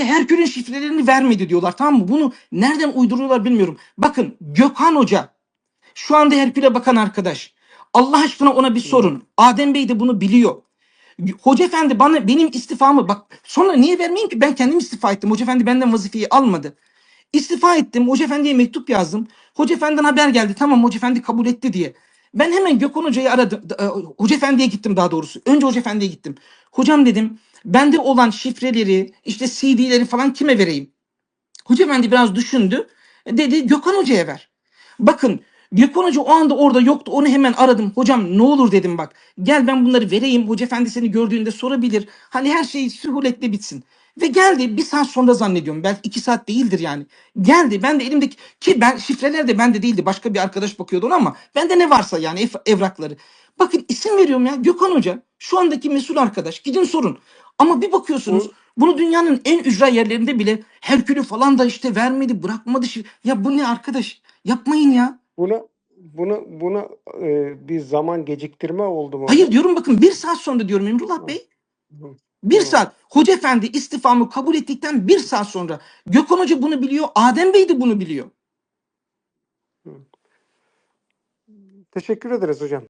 işte Herkül'ün şifrelerini vermedi diyorlar tamam mı? Bunu nereden uyduruyorlar bilmiyorum. Bakın Gökhan Hoca şu anda Herkül'e bakan arkadaş. Allah aşkına ona bir sorun. Adem Bey de bunu biliyor. Hoca efendi bana benim istifamı bak sonra niye vermeyeyim ki ben kendim istifa ettim. Hoca efendi benden vazifeyi almadı. İstifa ettim. Hoca efendiye mektup yazdım. Hoca efendiden haber geldi. Tamam hoca efendi kabul etti diye. Ben hemen Gökhan hocayı aradım. E, Hoca efendiye gittim daha doğrusu. Önce hoca efendiye gittim. Hocam dedim bende olan şifreleri işte CD'leri falan kime vereyim? Hoca efendi biraz düşündü. Dedi Gökhan hocaya ver. Bakın Gökhan Hoca o anda orada yoktu. Onu hemen aradım. Hocam ne olur dedim bak. Gel ben bunları vereyim. Hoca efendi seni gördüğünde sorabilir. Hani her şey sühuletle bitsin. Ve geldi bir saat sonra zannediyorum. Belki iki saat değildir yani. Geldi. Ben de elimdeki ki ben şifreler de bende değildi. Başka bir arkadaş bakıyordu ona ama bende ne varsa yani ev- evrakları. Bakın isim veriyorum ya Gökhan Hoca. Şu andaki mesul arkadaş. Gidin sorun. Ama bir bakıyorsunuz Bu- bunu dünyanın en ücra yerlerinde bile Herkül'ü falan da işte vermedi bırakmadı. Ya bu ne arkadaş? Yapmayın ya. Buna bunu bunu e, bir zaman geciktirme oldu mu? Hayır diyorum bakın bir saat sonra diyorum Emrullah Bey. Hı. Bir saat. Hoca efendi istifamı kabul ettikten bir saat sonra. Gökhan Hoca bunu biliyor. Adem Bey de bunu biliyor. Teşekkür ederiz hocam.